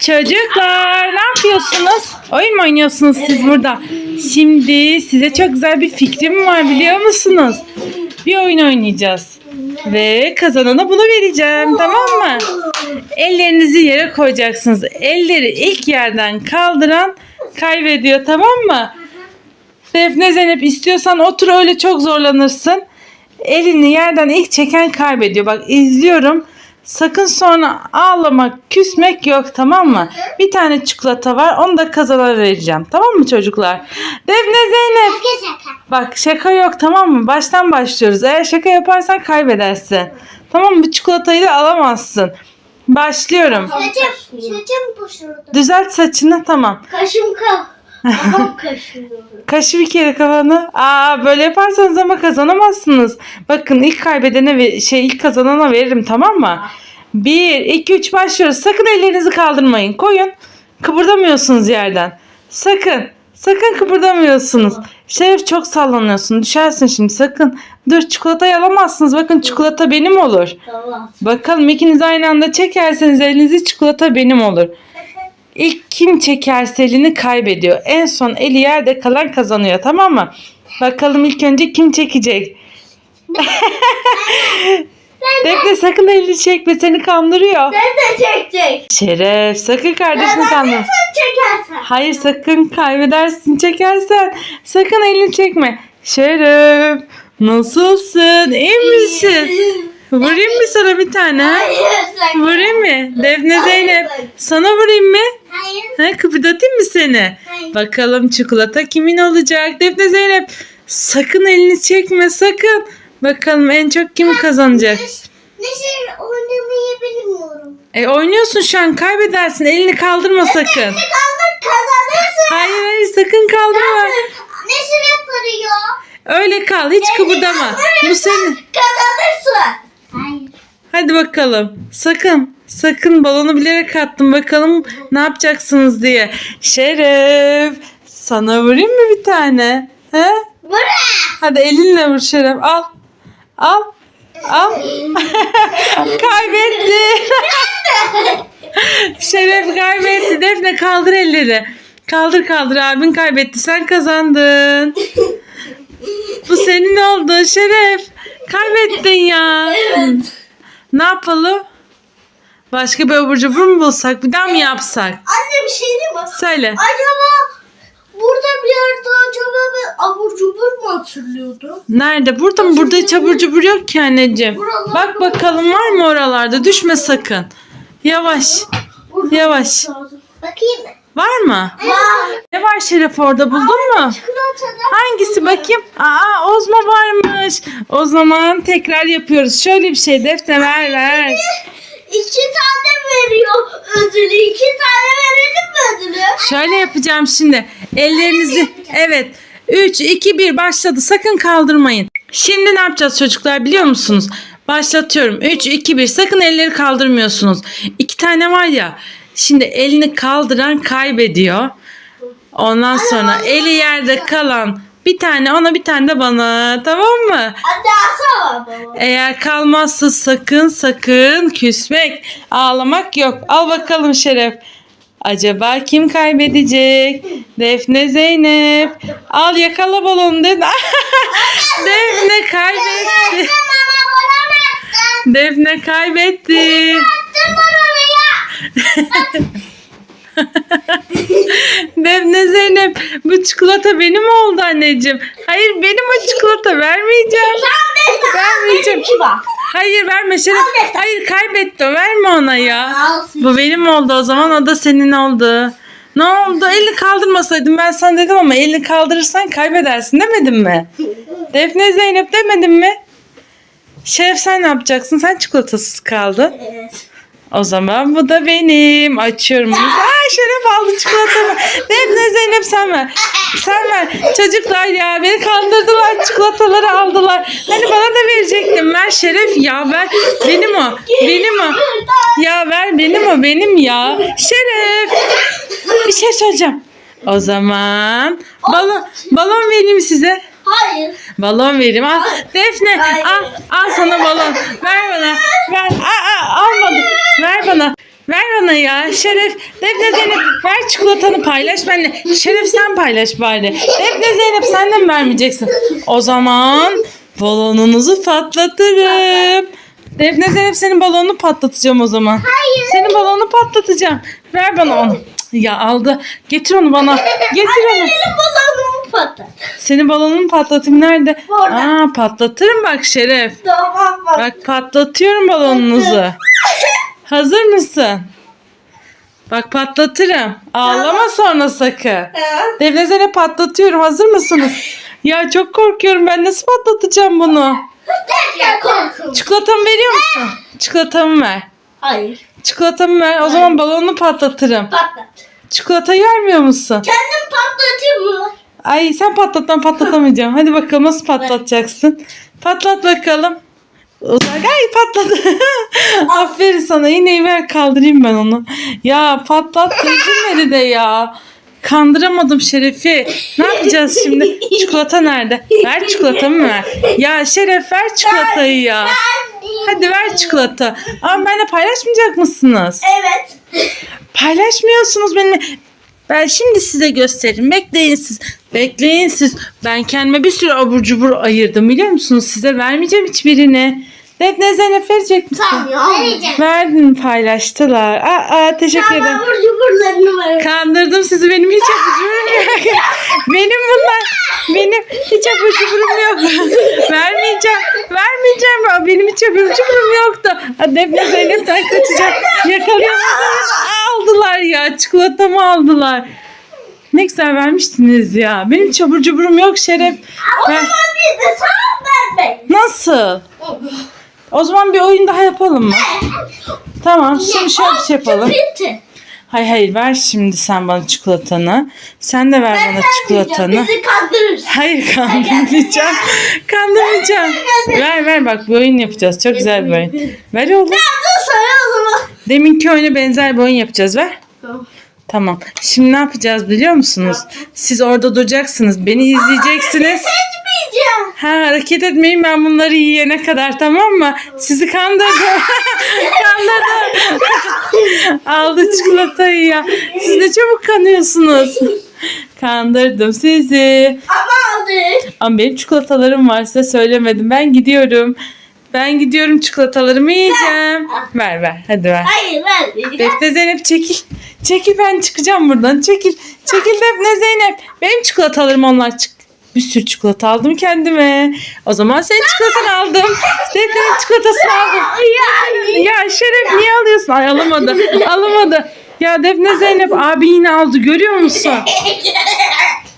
Çocuklar ne yapıyorsunuz? Oyun mu oynuyorsunuz siz burada? Şimdi size çok güzel bir fikrim var biliyor musunuz? Bir oyun oynayacağız. Ve kazanana bunu vereceğim tamam mı? Ellerinizi yere koyacaksınız. Elleri ilk yerden kaldıran kaybediyor tamam mı? Defne Zeynep istiyorsan otur öyle çok zorlanırsın. Elini yerden ilk çeken kaybediyor. Bak izliyorum. Sakın sonra ağlamak, küsmek yok tamam mı? Bir tane çikolata var onu da kazana vereceğim. Tamam mı çocuklar? Defne Zeynep. Bak şaka yok tamam mı? Baştan başlıyoruz. Eğer şaka yaparsan kaybedersin. Tamam mı? Bu çikolatayı da alamazsın. Başlıyorum. Saçım, saçım poşurdu. Düzelt saçını tamam. Kaşım ka. Kafam kaşınıyor. Kaşı bir kere kafanı. Aa böyle yaparsanız ama kazanamazsınız. Bakın ilk kaybedene ve şey ilk kazanana veririm tamam mı? 1 2 3 başlıyoruz. Sakın ellerinizi kaldırmayın. Koyun. Kıpırdamıyorsunuz yerden. Sakın. Sakın kıpırdamıyorsunuz. Şeref çok sallanıyorsun. Düşersin şimdi sakın. Dur çikolatayı alamazsınız. Bakın çikolata benim olur. Tamam. Bakalım ikiniz aynı anda çekerseniz elinizi çikolata benim olur. İlk kim çekerse elini kaybediyor. En son eli yerde kalan kazanıyor tamam mı? Bakalım ilk önce kim çekecek? Defne sakın elini çekme seni kandırıyor. Sen de çekecek. Şeref sakın kardeşini kandırma. Çekersen. Hayır sakın kaybedersin çekersen. Sakın elini çekme. Şeref nasılsın? İyi misin? Vurayım mı sana bir tane? ha? Hayır sakın. Vurayım mı? Defne Zeynep. hayır. Sana vurayım mı? Hayır. Ha, kıpırdatayım mı seni? Hayır. Bakalım çikolata kimin olacak? Defne Zeynep. Sakın elini çekme sakın. Bakalım en çok kim kazanacak? Neşe oynamayı bilmiyorum. E oynuyorsun şu an kaybedersin. Elini kaldırma sakın. Kaldır kazanırsın. Hayır hayır sakın kaldırma. Neşe yapıyor. Öyle kal hiç kıpırdama. Bu senin. Kazanırsın. Hadi bakalım. Sakın. Sakın balonu bilerek attım. Bakalım ne yapacaksınız diye. Şeref. Sana vurayım mı bir tane? He? Bırak. Hadi elinle vur Şeref. Al. Al. Al. Kaybetti. Şeref kaybetti. Defne kaldır elleri. Kaldır kaldır abin kaybetti. Sen kazandın. Bu senin oldu Şeref. Kaybettin ya. Evet. Ne yapalım? Başka bir abur cubur mu bulsak? Bir daha mı yapsak? Anne bir şey diyeyim mi? Söyle. Acaba burada bir yerde acaba bir abur cubur mu hatırlıyordu? Nerede? Burada mı? Burada hiç abur cubur yok ki anneciğim. Buralarda Bak bakalım var mı oralarda? Düşme sakın. Yavaş. Burada Yavaş. Bakayım mı? Var mı? Var. Ne var Şeref orada buldun mu? Çikolatada. Hangisi bakayım? Aa Ozma varmış. O zaman tekrar yapıyoruz. Şöyle bir şey defne ver ver. İki tane veriyor ödülü. İki tane verelim mi ödülü? Şöyle yapacağım şimdi. Ellerinizi evet. 3 2 1 başladı. Sakın kaldırmayın. Şimdi ne yapacağız çocuklar biliyor musunuz? Başlatıyorum. 3 2 1 sakın elleri kaldırmıyorsunuz. İki tane var ya. Şimdi elini kaldıran kaybediyor. Ondan sonra eli yerde kalan bir tane ona bir tane de bana. Tamam mı? Eğer kalmazsa sakın sakın küsmek, ağlamak yok. Al bakalım Şeref. Acaba kim kaybedecek? Defne Zeynep. Al yakala balonu Defne. Defne kaybetti. Defne kaybetti. Defne Zeynep bu çikolata benim oldu anneciğim. Hayır benim o çikolata vermeyeceğim. Vermeyeceğim. Hayır verme Şeref. Hayır kaybetti. Verme ona ya. Bu benim oldu o zaman o da senin oldu. Ne oldu? Elini kaldırmasaydım ben sana dedim ama elini kaldırırsan kaybedersin demedim mi? Defne Zeynep demedim mi? Şeref sen ne yapacaksın? Sen çikolatasız kaldın. Evet. O zaman bu da benim. Açıyorum. Aa Şeref aldı çikolatamı. Defne Zeynep sen ver. Sen ver. Çocuklar ya beni kandırdılar. Çikolataları aldılar. Hani bana da verecektin. Ver Şeref ya ver. Benim o. Benim o. Ya ver benim o benim ya. Şeref. Bir şey söyleyeceğim. O zaman balon balon vereyim size. Hayır. Balon vereyim. Al. Defne Hayır. al. Al sana balon. Ver bana. Ver. Aa, aa, almadım. Ver bana. Ver bana ya. Şeref. Defne Zeynep ver çikolatanı paylaş benimle. Şeref sen paylaş bari. Defne Zeynep sen de mi vermeyeceksin? O zaman balonunuzu patlatırım. Defne Zeynep senin balonunu patlatacağım o zaman. Hayır. Senin balonunu patlatacağım. Ver bana onu. Ya aldı. Getir onu bana. Getir onu. Benim balonumu patlat. Senin balonunu patlatayım nerede? Orada. Aa patlatırım bak Şeref. Tamam bak. Bak patlatıyorum balonunuzu. Hazır mısın? Bak patlatırım. Ağlama sonra sakın. Defne Zeynep patlatıyorum. Hazır mısınız? Ya çok korkuyorum. Ben nasıl patlatacağım bunu? Çikolatamı veriyor musun? Çikolatamı ver. Hayır. Çikolatamı ver. O zaman balonu patlatırım. Patlat. Çikolatayı vermiyor musun? Kendim patlatayım mı? Ay sen patlattan patlatamayacağım. Hadi bakalım nasıl patlatacaksın? Patlat bakalım. Uzak. Ay patladı. Aferin sana. Yine ver kaldırayım ben onu. Ya patlat üzülmedi de ya. Kandıramadım Şeref'i. Ne yapacağız şimdi? Çikolata nerede? Ver çikolatamı ver. Ya Şeref ver çikolatayı ya. Hadi ver çikolata. Ama benimle paylaşmayacak mısınız? Evet. Paylaşmıyorsunuz benimle. Ben şimdi size gösteririm. Bekleyin siz. Bekleyin siz. Ben kendime bir sürü abur cubur ayırdım biliyor musunuz? Size vermeyeceğim hiçbirini. Defne Zeynep verecek misin? Tamam. Vereceğim. Verdin paylaştılar. Aa, aa, teşekkür ederim. Tamam burcuburlarını ver. Kandırdım sizi benim hiç abur cuburum yok. benim bunlar. Benim hiç abur cuburum yok. Vermeyeceğim. Vermeyeceğim. Aa, Benim hiç cuburum yoktu. Aa, Defne Zeynep'ten kaçacak. Yakalayamadım. Aldılar ya. Çikolatamı aldılar. Ne güzel vermiştiniz ya. Benim hiç abur cuburum yok Şeref. O Ben- zaman biz de sana ver be. Nasıl? O zaman bir oyun daha yapalım mı? Tamam şimdi şöyle bir şey yapalım. Bitti. Hayır hayır ver şimdi sen bana çikolatanı. Sen de ver bana çikolatanı. Bizi kandırırsın. Hayır kandırmayacağım. Kandırmayacağım. Ver ver bak bir oyun yapacağız. Çok güzel bir oyun. Ver oğlum. Deminki oyuna benzer bir oyun yapacağız. Ver. Tamam. Tamam. Şimdi ne yapacağız biliyor musunuz? Siz orada duracaksınız. Beni izleyeceksiniz. Ha hareket etmeyin ben bunları yiyene kadar tamam mı? Sizi kandırdım. kandırdım. Aldı çikolatayı ya. Siz de çabuk kanıyorsunuz. Kandırdım sizi. Ama aldı. Ama benim çikolatalarım var size söylemedim. Ben gidiyorum. Ben gidiyorum çikolatalarımı yiyeceğim. Ver ver hadi ver. Hayır ver. Defne Zeynep çekil. Çekil ben çıkacağım buradan. Çekil. Çekil Defne Zeynep. Benim çikolatalarım onlar çık. Bir sürü çikolata aldım kendime. O zaman senin çikolatanı aldım. Defne'nin çikolatasını aldım. Ya Şeref niye alıyorsun? Ay alamadı. Alamadı. Ya Defne Zeynep abi yine aldı görüyor musun?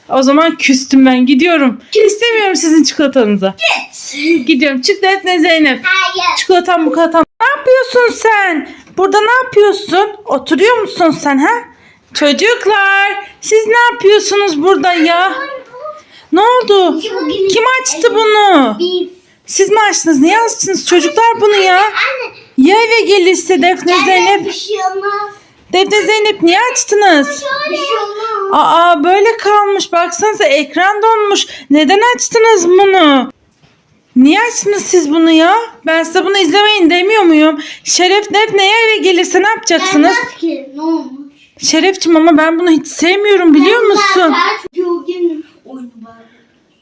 O zaman küstüm ben gidiyorum. İstemiyorum sizin çikolatanızı. Gidiyorum. Çık Defne Zeynep. Hayır. Çikolatam bu kadar. Ne yapıyorsun sen? Burada ne yapıyorsun? Oturuyor musun sen ha? Çocuklar siz ne yapıyorsunuz burada ya? Ne oldu? Kim açtı bunu? Siz mi açtınız? Niye açtınız çocuklar bunu ya? Ya eve gelirse Defne Zeynep. şey. Defne Zeynep niye açtınız? Şey. Aa böyle kalmış. Baksanıza ekran donmuş. Neden açtınız bunu? Niye açtınız siz bunu ya? Ben size bunu izlemeyin demiyor muyum? Şeref Defne'ye eve gelirse ne yapacaksınız? Gelmez ki. Ne olmuş? Şerefçim ama ben bunu hiç sevmiyorum biliyor musun? Jogging oyunu var.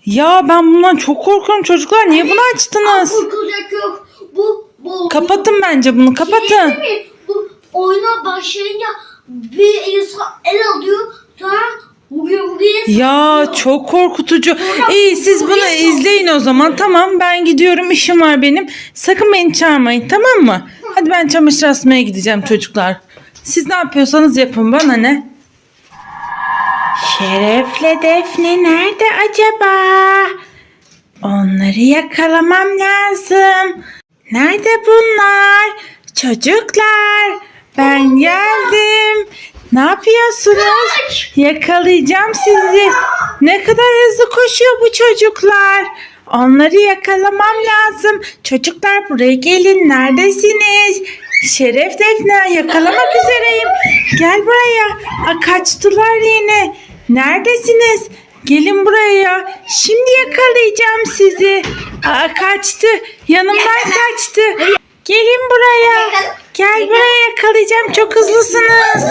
Ya ben bundan çok korkuyorum çocuklar. Niye bunu açtınız? Korkulacak yok. Bu bu. Kapatın bence bunu kapatın. Şey mi? Bu oyuna başlayınca bir insan el alıyor. Sonra bugün bugün Ya çok korkutucu. İyi siz bunu izleyin o zaman. Tamam ben gidiyorum işim var benim. Sakın beni çağırmayın tamam mı? Hadi ben çamaşır asmaya gideceğim çocuklar. Siz ne yapıyorsanız yapın bana ne? Şerefle Defne nerede acaba? Onları yakalamam lazım. Nerede bunlar? Çocuklar ben geldim. Ne yapıyorsunuz? Yakalayacağım sizi. Ne kadar hızlı koşuyor bu çocuklar. Onları yakalamam lazım. Çocuklar buraya gelin. Neredesiniz? Şeref Defne yakalamak üzereyim. Gel buraya. Kaçtılar yine. Neredesiniz? Gelin buraya. Şimdi yakalayacağım sizi. Aa, kaçtı. Yanımdan kaçtı. Gelin buraya. Gel buraya yakalayacağım. Çok hızlısınız.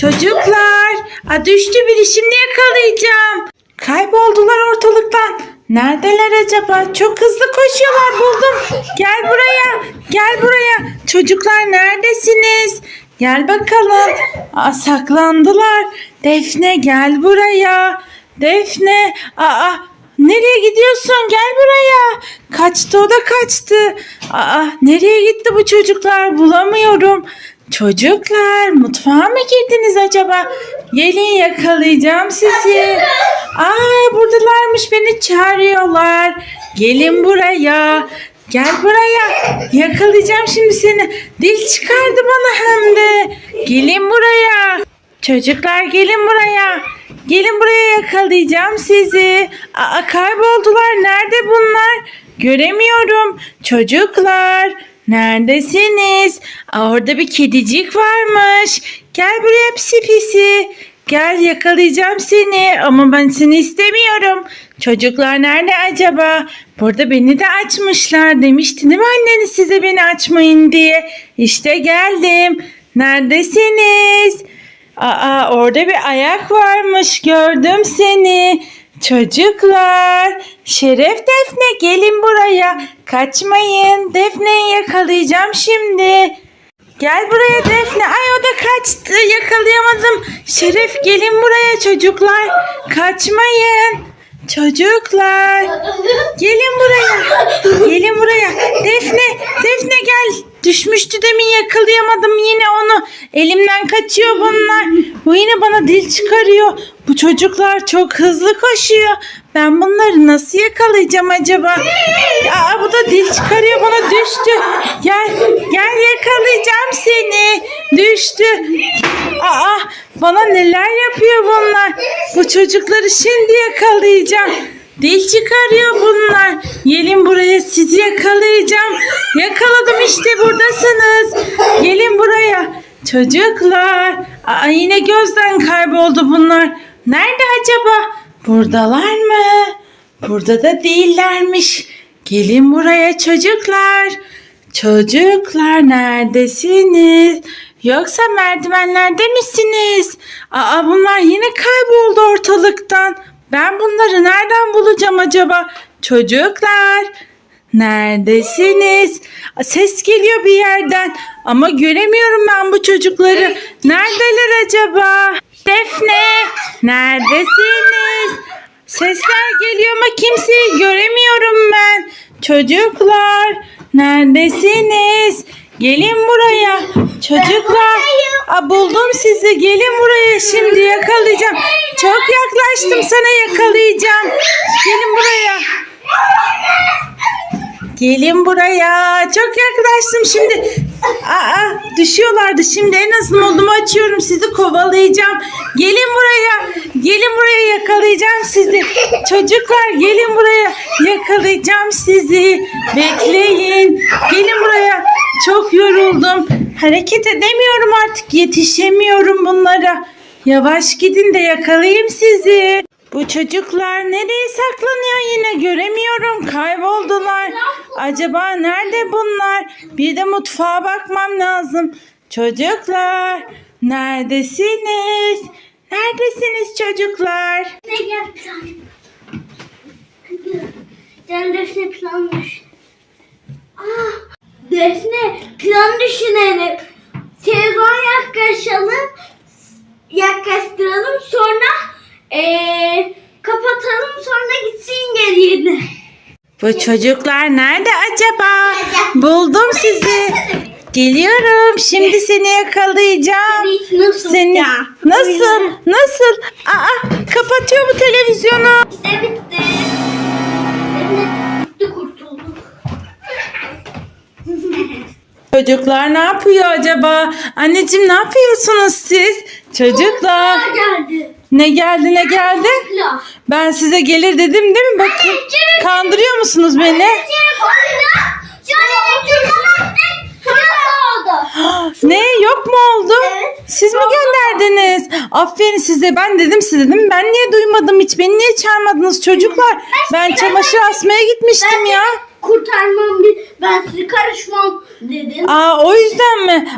Çocuklar. A düştü biri şimdi yakalayacağım. Kayboldular ortalıktan. Neredeler acaba? Çok hızlı koşuyorlar buldum. Gel buraya. Gel buraya. Çocuklar neredesiniz? Gel bakalım. Aa, saklandılar. Defne gel buraya. Defne. Aa, nereye gidiyorsun? Gel buraya. Kaçtı o da kaçtı. Aa, nereye gitti bu çocuklar? Bulamıyorum. Çocuklar mutfağa mı girdiniz acaba? Gelin yakalayacağım sizi. Aa buradalarmış beni çağırıyorlar. Gelin buraya. Gel buraya. Yakalayacağım şimdi seni. Dil çıkardı bana hem de. Gelin buraya. Çocuklar gelin buraya. Gelin buraya yakalayacağım sizi. Aa kayboldular. Nerede bunlar? Göremiyorum. Çocuklar neredesiniz? Aa, orada bir kedicik varmış. Gel buraya pisi pisi. Gel yakalayacağım seni ama ben seni istemiyorum. Çocuklar nerede acaba? Burada beni de açmışlar demişti değil mi anneniz size beni açmayın diye. İşte geldim. Neredesiniz? Aa orada bir ayak varmış gördüm seni. Çocuklar, Şeref Defne gelin buraya. Kaçmayın. Defne'yi yakalayacağım şimdi. Gel buraya Defne. Ay o da kaçtı. Yakalayamadım. Şeref gelin buraya çocuklar. Kaçmayın. Çocuklar. Gelin buraya. Gelin buraya. Defne. Defne gel. Düşmüştü demin yakalayamadım yine onu. Elimden kaçıyor bunlar. Bu yine bana dil çıkarıyor. Bu çocuklar çok hızlı koşuyor. Ben bunları nasıl yakalayacağım acaba? Aa, bu da dil çıkarıyor bana düştü. Gel gel yakalayacağım seni. Düştü. Aa bana neler yapıyor bunlar? Bu çocukları şimdi yakalayacağım. Dil çıkarıyor bunlar. Gelin buraya sizi yakalayacağım. Yakaladım işte buradasınız. Gelin buraya. Çocuklar. Aa, yine gözden kayboldu bunlar. Nerede acaba? Buradalar mı? Burada da değillermiş. Gelin buraya çocuklar. Çocuklar neredesiniz? Yoksa merdivenlerde misiniz? Aa bunlar yine kayboldu ortalıktan. Ben bunları nereden bulacağım acaba? Çocuklar neredesiniz? Ses geliyor bir yerden ama göremiyorum ben bu çocukları. Neredeler acaba? Defne neredesiniz? Sesler geliyor ama kimseyi göremiyorum ben. Çocuklar neredesiniz? Gelin buraya. Çocuklar Aa, buldum sizi. Gelin buraya şimdi yakalayacağım. Çok yaklaştım sana yakalayacağım. Gelin buraya. Gelin buraya. Çok yaklaştım şimdi. Aa, düşüyorlardı. Şimdi en az modumu açıyorum. Sizi kovalayacağım. Gelin buraya. Gelin buraya yakalayacağım sizi. Çocuklar gelin buraya. Yakalayacağım sizi. Bekleyin. Gelin buraya. Çok yoruldum. Hareket edemiyorum artık. Yetişemiyorum bunlara. Yavaş gidin de yakalayayım sizi. Bu çocuklar nereye saklanıyor yine göremiyorum. Kayboldular. Acaba nerede bunlar? Bir de mutfağa bakmam lazım. Çocuklar neredesiniz? Neredesiniz çocuklar? Gel Can Defne plan düşün. Ah, Defne plan düşünelim. Telefon yaklaşalım. Yaklaştıralım sonra eee kapatalım sonra gitsin geriye. Bu çocuklar nerede acaba? Buldum sizi. Geliyorum. Şimdi seni yakalayacağım. Nasıl Seni ya? nasıl? Nasıl? Aa kapatıyor bu televizyonu. İşte bitti. Çocuklar ne yapıyor acaba? Anneciğim ne yapıyorsunuz siz? Çocuklar. Geldi. Ne geldi ne geldi? Ben size gelir dedim değil mi? Bakın kandırıyor musunuz beni? Ne yok mu oldu? Evet. Siz mi gönderdiniz? Aferin size ben dedim size dedim. Ben niye duymadım hiç? Beni niye çağırmadınız çocuklar? Ben çamaşır asmaya gitmiştim ya. Kurtarmam bir ben sizi karışmam dedin. Aa o yüzden mi?